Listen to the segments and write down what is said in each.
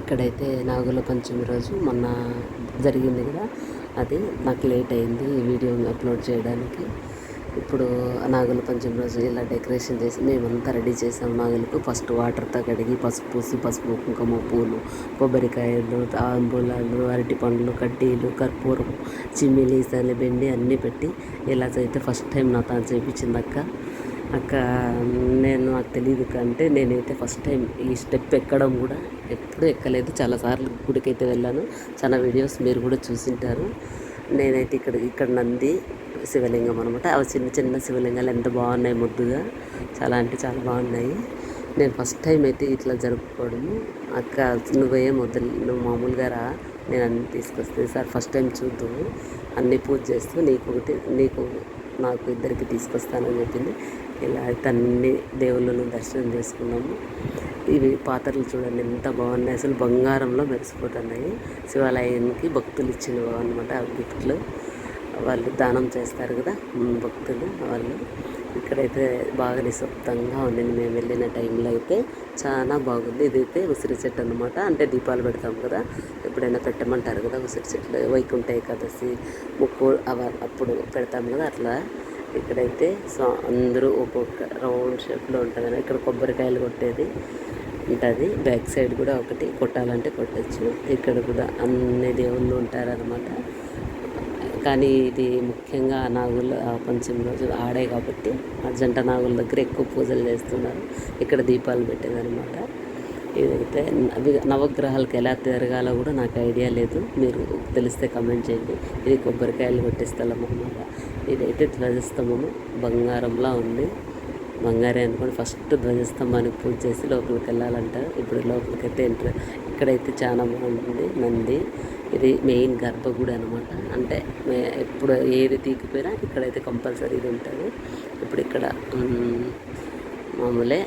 ఇక్కడైతే నాగుల పంచమి రోజు మొన్న జరిగింది కదా. అది నాకు లేట్ అయింది ఈ వీడియో అప్లోడ్ చేయడానికి. ఇప్పుడు నాగుల పంచమి రోజు ఇలా డెకరేషన్ చేసి మేమంతా రెడీ చేసాం నాగులకు. ఫస్ట్ వాటర్తో కడిగి పసుపు పూసి పసుపు కుంకుమ పూలు కొబ్బరికాయలు తాంబూలాలు అరటి పండ్లు కడ్డీలు కర్పూరం చిమ్మిలి బెండి అన్నీ పెట్టి ఇలా అయితే ఫస్ట్ టైం నా తాను చేయించింది అక్క. అక్క నేను నాకు తెలియదు అంటే నేనైతే ఫస్ట్ టైం ఈ స్టెప్ ఎక్కడం కూడా ఎప్పుడూ ఎక్కలేదు. చాలాసార్లు గుడికి అయితే వెళ్ళాను. చాలా వీడియోస్ మీరు కూడా చూసింటారు. నేనైతే ఇక్కడ ఇక్కడ నంది శివలింగం అనమాట అవి చిన్న చిన్న శివలింగాలు ఎంత బాగున్నాయి ముద్దుగా. చాలా అంటే చాలా బాగున్నాయి. నేను ఫస్ట్ టైం అయితే ఇట్లా జరుపుకోవడము. అక్క నువ్వేం వద్దు నువ్వు మామూలుగా రా. నేను అన్ని తీసుకొస్తే. సార్ ఫస్ట్ టైం చూద్దాము అన్నీ పూజ చేస్తూ నీకు ఒకటి నీకు నాకు ఇద్దరికి తీసుకొస్తానని చెప్పింది. ఇలా అయితే అన్ని దేవుళ్ళను దర్శనం చేసుకున్నాము. ఇవి పాత్రలు చూడండి ఎంత బాగున్నాయి. అసలు బంగారంలో మెరిసిపోతున్నాయి. శివాలయానికి భక్తులు ఇచ్చినవి అనమాట ఆ గిఫ్ట్లు. వాళ్ళు దానం చేస్తారు కదా భక్తులు వాళ్ళు. ఇక్కడైతే బాగా నిశ్శబ్దంగా ఉండింది. మేము వెళ్ళిన టైంలో అయితే చాలా బాగుంది. ఇదైతే ఉసిరి చెట్టు అనమాట అంటే దీపాలు పెడతాం కదా ఎప్పుడైనా పెట్టమంటారు కదా ఉసిరి చెట్లు. వైకుంఠ ఏకాదశి ముక్కు అవ అప్పుడు పెడతాం కదా అట్లా. ఇక్కడైతే సో అందరూ ఒక్కొక్క రౌండ్ షేప్లో ఉంటుంది ఇక్కడ కొబ్బరికాయలు కొట్టేది ఉంటుంది. బ్యాక్ సైడ్ కూడా ఒకటి కొట్టాలంటే కొట్టచ్చు. ఇక్కడ కూడా అన్ని దేవుళ్ళు ఉంటారనమాట కానీ ఇది ముఖ్యంగా నాగుల పంచమి రోజు ఆడే కాబట్టి జంట నాగుల దగ్గర ఎక్కువ పూజలు చేస్తున్నారు. ఇక్కడ దీపాలు పెట్టేదనమాట ఇదైతే నవగ్రహాలకు ఎలా తిరగాలో కూడా నాకు ఐడియా లేదు. మీరు తెలిస్తే కమెంట్ చేయండి. ఇది కొబ్బరికాయలు కొట్టే స్థలం అనమాట ఇదైతే ధ్వజస్తంభము బంగారంలా ఉంది. బంగారే అనుకోండి. ఫస్ట్ ధ్వజస్తంభానికి పూజ చేసి లోపలికి వెళ్ళాలంట. ఇప్పుడు లోపలికైతే అయితే ఎంటర్ ఇక్కడైతే చాలా బాగుంటుంది నంది. ఇది మెయిన్ గర్భగుడి అనమాట అంటే ఎప్పుడు ఏది తీకిపోయినా ఇక్కడైతే కంపల్సరీ ఇది ఉంటుంది. ఇప్పుడు ఇక్కడ మామూలే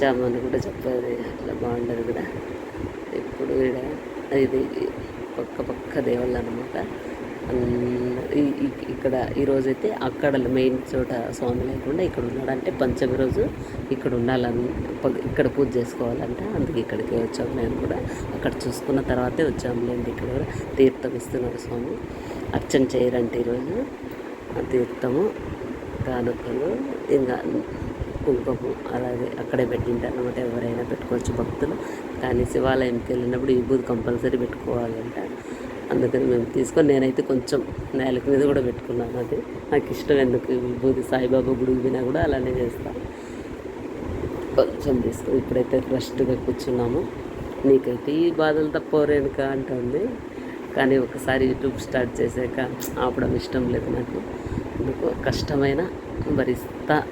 వచ్చామని కూడా చెప్పేది అట్లా బాగుండదు కూడా. ఇప్పుడు ఇది పక్క పక్క దేవుళ్ళు అనమాట ఇక్కడ ఈరోజైతే అక్కడ మెయిన్ చోట స్వామి లేకుండా ఇక్కడ ఉన్నాడు అంటే పంచమి రోజు ఇక్కడ ఉండాలని ఇక్కడ పూజ చేసుకోవాలంటే అందుకే ఇక్కడికి వచ్చాము నేను కూడా. అక్కడ చూసుకున్న తర్వాతే వచ్చాములేండి ఇక్కడ కూడా. తీర్థం ఇస్తున్నారు స్వామి. అర్చన చేయరంటే ఈరోజు. తీర్థము కానుకలు ఇంకా కుంకుమ అలాగే అక్కడే పెట్టింటారనమాట ఎవరైనా పెట్టుకోవచ్చు భక్తులు. కానీ శివాలయంకి వెళ్ళినప్పుడు ఈ బూది కంపల్సరీ పెట్టుకోవాలంట. అందుకని మేము తీసుకొని నేనైతే కొంచెం నేలకు మీద కూడా పెట్టుకున్నాను అది. నాకు ఇష్టం ఎందుకు? విభూతి సాయిబాబా గుడికి పోయినా కూడా అలానే చేస్తాను కొంచెం తీసుకొని ఇప్పుడైతే రెస్ట్గా కూర్చున్నాము. నీకైతే ఈ బాధలు తప్పవరేనుక అంటుంది. కానీ ఒకసారి యూట్యూబ్ స్టార్ట్ చేశాక ఆపడం ఇష్టం లేదు నాకు. అందుకు కష్టమైన భరిస్తా.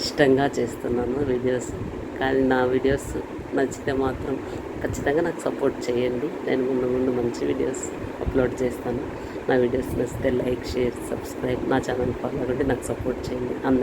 ఇష్టంగా చేస్తున్నాను వీడియోస్ కానీ నా వీడియోస్ నచ్చితే మాత్రం ఖచ్చితంగా నాకు సపోర్ట్ చేయండి. నేను ముందు ముందు మంచి వీడియోస్ అప్లోడ్ చేస్తాను. నా వీడియోస్ నచ్చితే లైక్ షేర్ సబ్స్క్రైబ్ నా ఛానల్ ఫాలో అవ్వండి. నాకు సపోర్ట్ చేయండి. అందరికీ